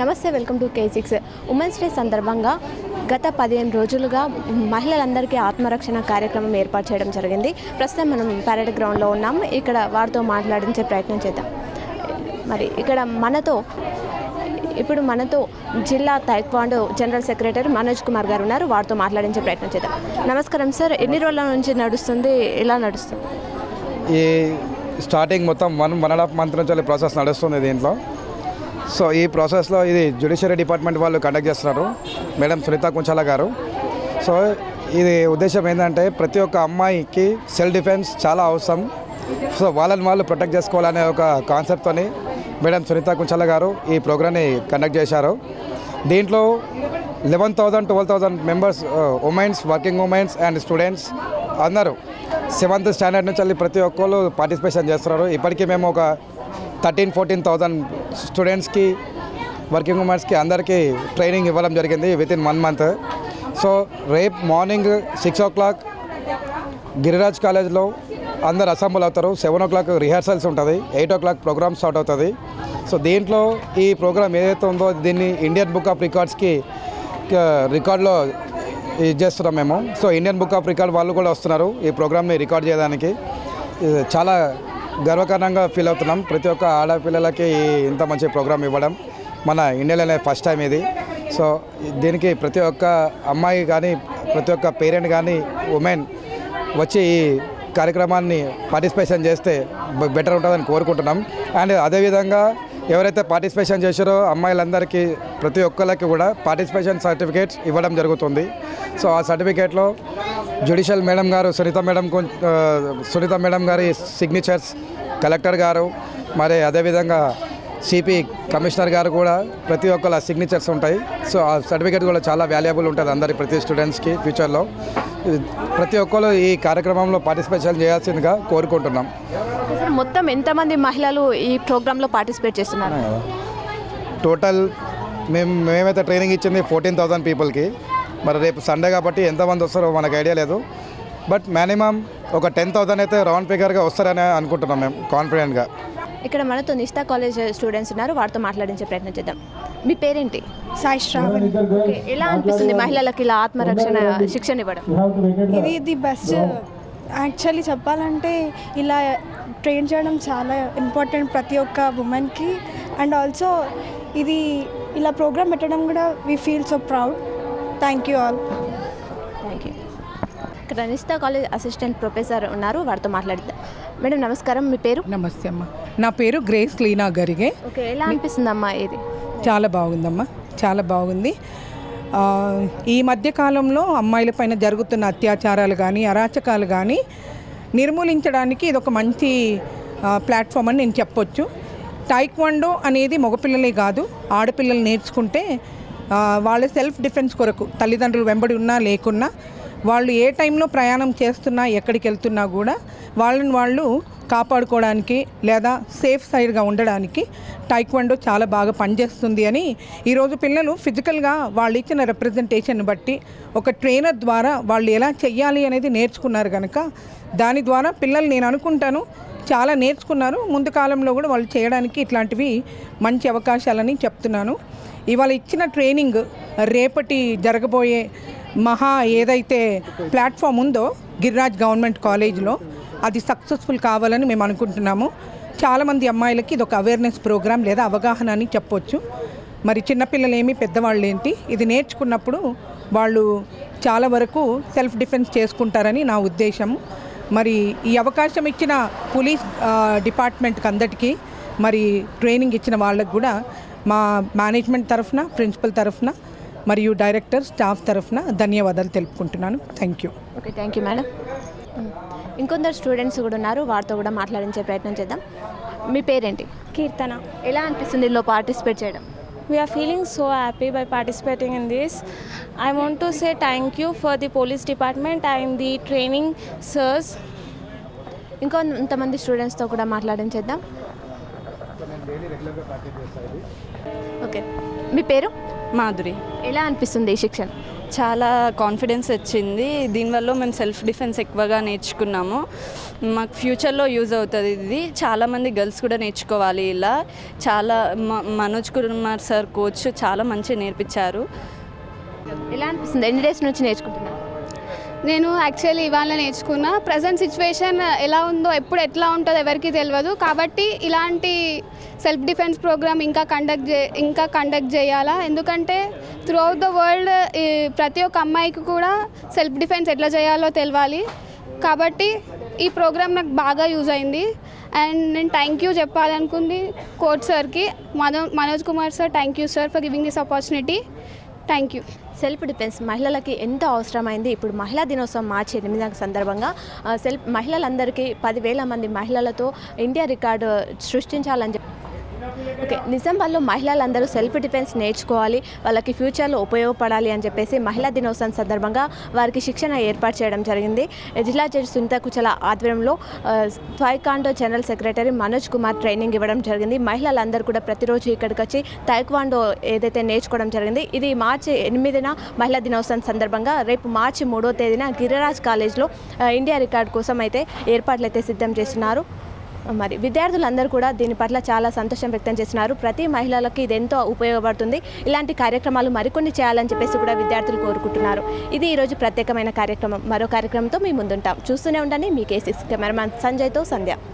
నమస్తే welcome to K six women's day సందర్భంగా గత పదిహేను రోజులుగా మహిళలందరికీ ఆత్మరక్షణ కార్యక్రమం ఏర్పాటు చేయడం జరిగింది. ప్రస్తుతం మనం పరేడ్ గ్రౌండ్లో ఉన్నాం ఇక్కడ వారితో మాట్లాడించే ప్రయత్నం చేద్దాం. మరి ఇక్కడ మనతో ఇప్పుడు మనతో జిల్లా taekwondo general secretary Manoj Kumar గారు ఉన్నారు. వారితో మాట్లాడించే ప్రయత్నం చేద్దాం. నమస్కారం సార్ ఎన్ని రోజుల నుంచి నడుస్తుంది? ఎలా నడుస్తుంది? ఈ స్టార్టింగ్ మొత్తం one one and half month నుంచి ప్రాసెస్ నడుస్తుంది దీంట్లో. సో ఈ ప్రాసెస్లో ఇది జ్యుడిషియరీ డిపార్ట్మెంట్ వాళ్ళు కండక్ట్ చేస్తున్నారు. మేడం సునీత కుంచాల గారు. సో ఇది ఉద్దేశం ఏంటంటే ప్రతి ఒక్క అమ్మాయికి సెల్ఫ్ డిఫెన్స్ చాలా అవసరం. సో వాళ్ళని వాళ్ళు ప్రొటెక్ట్ చేసుకోవాలనే ఒక కాన్సెప్ట్తోని మేడం సునీత కుంచాల గారు ఈ ప్రోగ్రామ్ని కండక్ట్ చేశారు. దీంట్లో eleven thousand twelve thousand members women's working women's and students అందరూ సెవెంత్ స్టాండర్డ్ నుంచి వెళ్ళి ప్రతి ఒక్కళ్ళు పార్టిసిపేషన్ చేస్తున్నారు. ఇప్పటికీ మేము ఒక థర్టీన్ ఫోర్టీన్ థౌజండ్ స్టూడెంట్స్కి వర్కింగ్ ఉమెన్స్కి అందరికీ ట్రైనింగ్ ఇవ్వడం జరిగింది within one month. So రేపు morning six o'clock Giriraj కాలేజ్లో అందరు అసెంబ్ల్ అవుతారు. సెవెన్ ఓ క్లాక్ రిహార్సల్స్ ఉంటుంది. Eight o'clock programme start అవుతుంది. సో దీంట్లో ఈ ప్రోగ్రామ్ ఏదైతే ఉందో దీన్ని ఇండియన్ బుక్ ఆఫ్ రికార్డ్స్కి రికార్డులో ఇది చేస్తున్నాం మేము. So Indian book of record వాళ్ళు కూడా వస్తున్నారు ఈ ప్రోగ్రామ్ని రికార్డ్ చేయడానికి. చాలా గర్వకారణంగా ఫీల్ అవుతున్నాం. ప్రతి ఒక్క ఆడపిల్లలకి ఇంత మంచి ప్రోగ్రామ్ ఇవ్వడం మన ఇండియాలోనే ఫస్ట్ టైం ఇది. సో దీనికి ప్రతి ఒక్క అమ్మాయి కానీ ప్రతి ఒక్క పేరెంట్ కానీ ఉమెన్ వచ్చి ఈ కార్యక్రమాన్ని పార్టిసిపేషన్ చేస్తే బెటర్ ఉంటుందని కోరుకుంటున్నాం. అండ్ అదేవిధంగా ఎవరైతే పార్టిసిపేషన్ చేశారో అమ్మాయిలందరికీ ప్రతి ఒక్కరికి కూడా పార్టిసిపేషన్ సర్టిఫికేట్స్ ఇవ్వడం జరుగుతుంది. సో ఆ సర్టిఫికేట్లో judicial madam garu Sunitha madam Sunitha madam గారి సిగ్నేచర్స్ కలెక్టర్ గారు మరి అదేవిధంగా సిపి కమిషనర్ గారు కూడా ప్రతి ఒక్కళ్ళ సిగ్నేచర్స్ ఉంటాయి. సో ఆ సర్టిఫికేట్ కూడా చాలా వాల్యుబుల్ ఉంటుంది అందరి ప్రతి స్టూడెంట్స్కి ఫ్యూచర్లో. ప్రతి ఒక్కరు ఈ కార్యక్రమంలో పార్టిసిపేషన్ చేయాల్సిందిగా కోరుకుంటున్నాం. మొత్తం ఎంతమంది మహిళలు ఈ ప్రోగ్రాంలో పార్టిసిపేట్ చేస్తున్నారు? టోటల్ మేము మేమైతే ట్రైనింగ్ ఇచ్చింది ఫోర్టీన్ థౌజండ్ పీపుల్కి. మరి రేపు సండే కాబట్టి ఎంతమంది వస్తారో మనకు ఐడియా లేదు. బట్ మినిమం ఒక టెన్ థౌజండ్ అయితే రౌండ్ ఫిగర్గా వస్తారని అనుకుంటున్నాం మేము కాన్ఫిడెంట్గా. ఇక్కడ మనతో నిస్తా కాలేజ్ స్టూడెంట్స్ ఉన్నారు. వారితో మాట్లాడించే ప్రయత్నం చేద్దాం. మీ పేరేంటి? సాయి శ్రావణి. ఓకే ఎలా అనిపిస్తుంది మహిళలకు ఇలా ఆత్మరక్షణ శిక్షణ ఇవ్వడం? ఇది ది బెస్ట్ యాక్చువల్లీ చెప్పాలంటే ఇలా ట్రైన్ చేయడం చాలా ఇంపార్టెంట్ ప్రతి ఒక్క ఉమెన్కి అండ్ ఆల్సో ఇది ఇలా ప్రోగ్రామ్ పెట్టడం కూడా we feel so proud. Thank you all. Thank you. ఇక్కడ నిస్తా కాలేజ్ అసిస్టెంట్ ప్రొఫెసర్ ఉన్నారు వారితో మాట్లాడిద్దాం మేడం నమస్కారం మీ పేరు? నమస్తే అమ్మ. నా పేరు గ్రేస్ లీనా గరిగే. ఓకే ఎలా అనిపిస్తుంది అమ్మా ఇది? చాలా బాగుందమ్మా. చాలా బాగుంది. ఈ మధ్యకాలంలో అమ్మాయిలపైన జరుగుతున్న అత్యాచారాలు కానీ అరాచకాలు కానీ నిర్మూలించడానికి ఇది ఒక మంచి ప్లాట్ఫామ్ అని నేను చెప్పొచ్చు. టైక్వాండో అనేది మగపిల్లలే కాదు ఆడపిల్లలు నేర్చుకుంటే వాళ్ళ సెల్ఫ్ డిఫెన్స్ కొరకు తల్లిదండ్రులు వెంబడి ఉన్నా లేకున్నా వాళ్ళు ఏ టైంలో ప్రయాణం చేస్తున్నా ఎక్కడికి వెళ్తున్నా కూడా వాళ్ళని వాళ్ళు కాపాడుకోవడానికి లేదా సేఫ్ సైడ్గా ఉండడానికి టైక్వాండో చాలా బాగా పనిచేస్తుంది అని ఈరోజు పిల్లలు ఫిజికల్గా వాళ్ళు ఇచ్చిన రిప్రజెంటేషన్ బట్టి ఒక ట్రైనర్ ద్వారా వాళ్ళు ఎలా చెయ్యాలి అనేది నేర్చుకున్నారు కనుక దాని ద్వారా పిల్లలు నేను అనుకుంటాను చాలా నేర్చుకున్నారు. ముందు కాలంలో కూడా వాళ్ళు చేయడానికి ఇట్లాంటివి మంచి అవకాశాలని చెప్తున్నాను. ఇవాళ ఇచ్చిన ట్రైనింగ్ రేపటి జరగబోయే మహా ఏదైతే ప్లాట్ఫామ్ ఉందో గిరిరాజ్ గవర్నమెంట్ కాలేజ్లో అది సక్సెస్ఫుల్ కావాలని మేము అనుకుంటున్నాము. చాలామంది అమ్మాయిలకి ఇది ఒక అవేర్నెస్ ప్రోగ్రామ్ లేదా అవగాహన అని చెప్పొచ్చు. మరి చిన్నపిల్లలేమి పెద్దవాళ్ళు ఏంటి ఇది నేర్చుకున్నప్పుడు వాళ్ళు చాలా వరకు సెల్ఫ్ డిఫెన్స్ చేసుకుంటారని నా ఉద్దేశం మరి ఈ అవకాశం ఇచ్చిన పోలీస్ డిపార్ట్మెంట్కి అందరికీ మరి ట్రైనింగ్ ఇచ్చిన వాళ్ళకు కూడా మా మేనేజ్మెంట్ తరఫున ప్రిన్సిపల్ తరఫున మరియు డైరెక్టర్ స్టాఫ్ తరఫున ధన్యవాదాలు తెలుపుకుంటున్నాను. Thank you okay thank you madam ఇంకొందరు స్టూడెంట్స్ కూడా ఉన్నారు వారితో కూడా మాట్లాడించే ప్రయత్నం చేద్దాం. మీ పేరేంటి? కీర్తన. ఎలా అనిపిస్తుంది ఇందులో పార్టిసిపేట్ చేయడం? We're feeling so happy by participating in this I want to say thank you for the police department and the training sirs ఇంకొంతమంది స్టూడెంట్స్తో కూడా మాట్లాడించేద్దాం. ఓకే మీ పేరు? మాధురి. ఎలా అనిపిస్తుంది ఈ శిక్షణ? చాలా కాన్ఫిడెన్స్ వచ్చింది. దీనివల్ల మేము సెల్ఫ్ డిఫెన్స్ ఎక్కువగా నేర్చుకున్నాము. మాకు ఫ్యూచర్లో యూజ్ అవుతుంది ఇది. చాలామంది గర్ల్స్ కూడా నేర్చుకోవాలి ఇలా. చాలా మ- మనోజ్ కుమార్ సార్ కోచ్ చాలా మంచిగా నేర్పించారు. ఎలా అనిపిస్తుంది? ఎన్ని డేస్ నుంచి నేర్చుకుంటున్నాను నేను యాక్చువల్లీ ఇవాళ నేర్చుకున్న. ప్రజెంట్ సిచ్యువేషన్ ఎలా ఉందో ఎప్పుడు ఎట్లా ఉంటుందో ఎవరికి తెలియదు కాబట్టి ఇలాంటి సెల్ఫ్ డిఫెన్స్ ప్రోగ్రామ్ ఇంకా కండక్ట్ చే ఇంకా కండక్ట్ చేయాలా? ఎందుకంటే త్రూ అవుట్ ద వరల్డ్ ప్రతి ఒక్క అమ్మాయికి కూడా సెల్ఫ్ డిఫెన్స్ ఎట్లా చేయాలో తెలియాలి కాబట్టి ఈ ప్రోగ్రామ్ నాకు బాగా యూజ్ అయింది. అండ్ నేను థ్యాంక్ యూ చెప్పాలనుకుంది కోచ్ సార్కి మనో Manoj Kumar sir thank you sir for giving this opportunity thank you self defence మహిళలకి ఎంత అవసరమైంది? ఇప్పుడు మహిళా దినోత్సవం మార్చి ఎనిమిది సందర్భంగా సెల్ఫ్ మహిళలందరికీ పదివేల మంది మహిళలతో ఇండియా రికార్డు సృష్టించాలని చెప్పి ఓకే నిజామాబాద్లో మహిళలందరూ సెల్ఫ్ డిఫెన్స్ నేర్చుకోవాలి వాళ్ళకి ఫ్యూచర్లో ఉపయోగపడాలి అని చెప్పేసి మహిళా దినోత్సవం సందర్భంగా వారికి శిక్షణ ఏర్పాటు చేయడం జరిగింది. జిల్లా జడ్జి సునీత కుచల ఆధ్వర్యంలో taekwondo general secretary Manoj Kumar training ఇవ్వడం జరిగింది. మహిళలందరూ కూడా ప్రతిరోజు ఇక్కడికి వచ్చి తాయిక్వాండో ఏదైతే నేర్చుకోవడం జరిగింది ఇది మార్చి ఎనిమిదిన మహిళా దినోత్సవం సందర్భంగా రేపు మార్చి మూడో తేదీన గిరిరాజ్ కాలేజ్లో ఇండియా రికార్డ్ కోసం అయితే ఏర్పాట్లు అయితే సిద్ధం చేస్తున్నారు. మరి విద్యార్థులందరూ కూడా దీని పట్ల చాలా సంతోషం వ్యక్తం చేస్తున్నారు. ప్రతి మహిళలకు ఇది ఎంతో ఉపయోగపడుతుంది. ఇలాంటి కార్యక్రమాలు మరికొన్ని చేయాలని చెప్పేసి కూడా విద్యార్థులు కోరుకుంటున్నారు. ఇది ఈరోజు ప్రత్యేకమైన కార్యక్రమం. మరో కార్యక్రమంతో మీ ముందుంటాం. చూస్తూనే ఉండండి మీ కేసిక్స్ కెమెరామ్యాన్ సంజయ్తో సంధ్య.